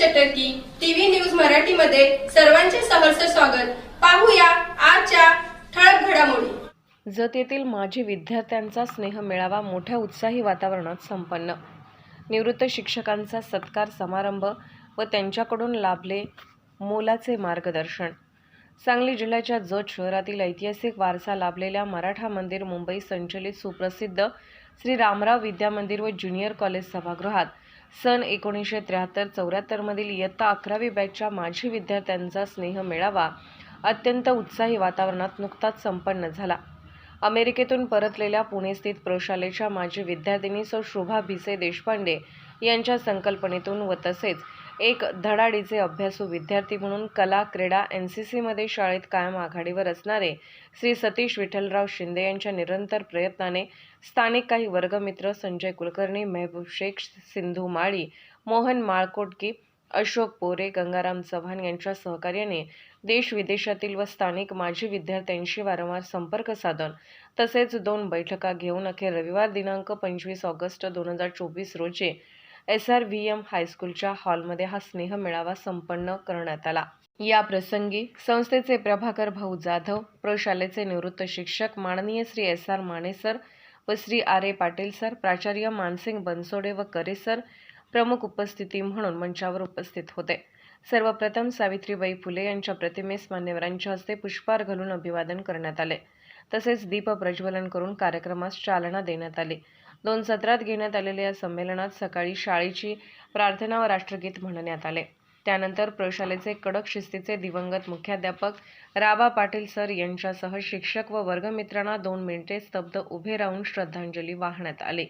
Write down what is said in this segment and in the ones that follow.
चटर्की TV news Marathi मध्ये सर्वांचे सहर्ष स्वागत. पाहूया आजच्या ठळक घडामोडी. जत येथील माजी विद्यार्थ्यांचा स्नेह मेळावा मोठ्या उत्साही वातावरणात संपन्न. निवृत्त शिक्षकांचा सत्कार समारंभ व त्यांच्याकडून लाभले मोलाचे मार्गदर्शन. सांगली जिल्ह्याच्या जत शहरातील ऐतिहासिक वारसा लाभलेल्या मराठा मंदिर मुंबई संचलित सुप्रसिद्ध श्री रामराव विद्या मंदिर व ज्युनियर कॉलेज सभागृहात सन एकोणीसशे त्र्याहत्तर चौऱ्याहत्तरमधील इयत्ता अकरावी बॅचच्या माजी विद्यार्थ्यांचा स्नेह मेळावा अत्यंत उत्साही वातावरणात नुकताच संपन्न झाला. अमेरिकेतून परतलेल्या पुणे स्थित प्रशालेच्या माजी विद्यार्थिनी सौ शोभा भिसे देशपांडे यांच्या संकल्पनेतून व तसेच एक धडाडीचे अभ्यासू विद्यार्थी म्हणून कला क्रीडा एन सी सीमध्ये शाळेत कायम आघाडीवर असणारे श्री सतीश विठ्ठलराव शिंदे यांच्या निरंतर प्रयत्नाने स्थानिक काही वर्गमित्र संजय कुलकर्णी मेहबूब शेख सिंधू माळी मोहन माळकोटकी अशोक पोरे गंगाराम चव्हाण यांच्या सहकार्याने देश विदेशातील व स्थानिक माजी विद्यार्थ्यांशी वारंवार संपर्क साधून तसेच दोन बैठका घेऊन अखेर रविवार दिनांक पंचवीस ऑगस्ट दोन हजार चोवीस रोजी एस आर व्ही एम हायस्कूलच्या हॉलमध्ये हा स्नेह मेळावा संपन्न करण्यात आला. या प्रसंगी संस्थेचे प्रभाकर भाऊ जाधव प्रशालेचे निवृत्त शिक्षक माननीय Shri S R Mane sir व Shri R A Patil sir प्राचार्य मानसिंग बनसोडे व करे सर प्रमुख उपस्थिती म्हणून मंचावर उपस्थित होते. सर्वप्रथम सावित्रीबाई फुले यांच्या प्रतिमेस मान्यवरांच्या हस्ते पुष्पार घालून अभिवादन करण्यात आले. तसेच दीप प्रज्वलन करून कार्यक्रमास चालना देण्यात आली. दोन सत्रात घेण्यात आलेल्या या संमेलनात सकाळी शाळेची प्रार्थना व राष्ट्रगीत म्हणण्यात आले. त्यानंतर प्रयोगशालेचे कडक शिस्तीचे दिवंगत मुख्याध्यापक राबा पाटील सर यांच्यासह शिक्षक व वर्गमित्रांना दोन मिनिटे स्तब्ध उभे राहून श्रद्धांजली वाहण्यात आली.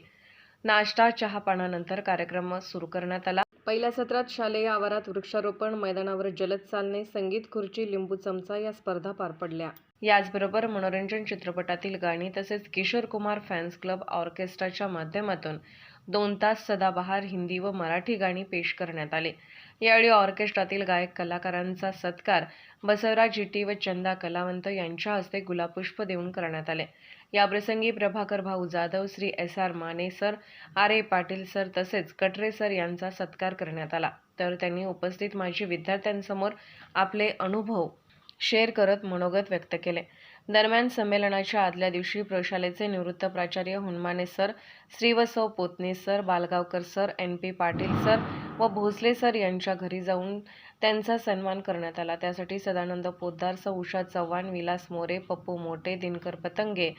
नाश्ता चहापानानंतर कार्यक्रम सुरू करण्यात आला. पहिल्या सत्रात शालेय आवारात वृक्षारोपण मैदानावर जलद चालणे संगीत खुर्ची लिंबू चमचा या स्पर्धा पार पडल्या. याचबरोबर मनोरंजन चित्रपटातील गाणी तसेच किशोर कुमार फॅन्स क्लब ऑर्केस्ट्राच्या माध्यमातून दोन तास सदाबहार हिंदी व मराठी गाणी पेश करण्यात आली. यावेळी ऑर्केस्ट्रातील गायक कलाकारांचा सत्कार बसवराज जिटी व चंदा कलावंत यांच्या हस्ते गुलाबपुष्प देऊन करण्यात आले. याप्रसंगी Prabhakar Bhau Jadhav Shri S R Mane sir R A Patil sir तसेच कटरे सर यांचा सत्कार करण्यात आला. तर त्यांनी उपस्थित माजी विद्यार्थ्यांसमोर आपले अनुभव शेअर करत मनोगत व्यक्त केले. दरम्यान संमेलनाच्या आदल्या दिवशी प्रशालेचे निवृत्त प्राचार्य हुनमाने सर श्री व सौ Potane sir Balgaonkar sir N P Patil sir व भोसले सर यांच्या घरी जाऊन त्यांचा सन्मान करण्यात आला. त्यासाठी सदानंद पोद्दार सौ उषा चव्हाण विलास मोरे पप्पू मोटे दिनकर पतंगे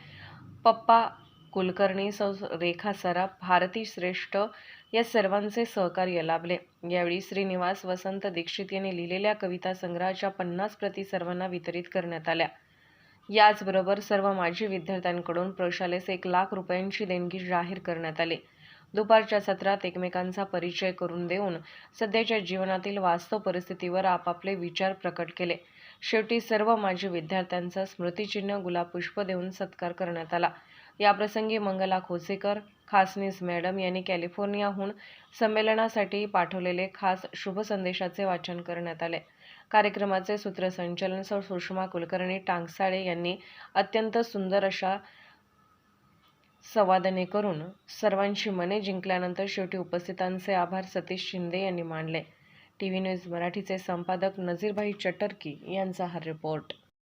पप्पा कुलकर्णी सौ रेखा सराफ भारती श्रेष्ठ या सर्वांचे सहकार्य लाभले. यावेळी श्रीनिवास वसंत दीक्षित यांनी लिहिलेल्या कविता संग्रहाच्या पन्नास प्रती सर्वांना वितरित करण्यात आल्या. याचबरोबर सर्व माजी विद्यार्थ्यांकडून प्रशालेस एक लाख रुपयांची देणगी जाहीर करण्यात आली. दुपारच्या सत्रात एकमेकांचा परिचय करून देऊन सध्याच्या जीवनातील वास्तव परिस्थितीवर आपापले विचार प्रकट केले. शेवटी सर्व माजी विद्यार्थ्यांचा स्मृतिचिन्ह गुलाबपुष्प देऊन सत्कार करण्यात आला. याप्रसंगी मंगला खोसेकर खासनीस मॅडम यांनी कॅलिफोर्नियाहून संमेलनासाठी पाठवलेले खास शुभ संदेशाचे वाचन करण्यात आले. कार्यक्रमाचे सूत्रसंचलन सौ सुषमा कुलकर्णी टांगसाळे यांनी अत्यंत सुंदर अशा संवादने करून सर्वांची मने जिंकल्यानंतर शेवटी उपस्थितांचे आभार सतीश शिंदे यांनी मानले. टीव्ही न्यूज मराठीचे संपादक नजीरभाई चटर्की यांचा हा रिपोर्ट.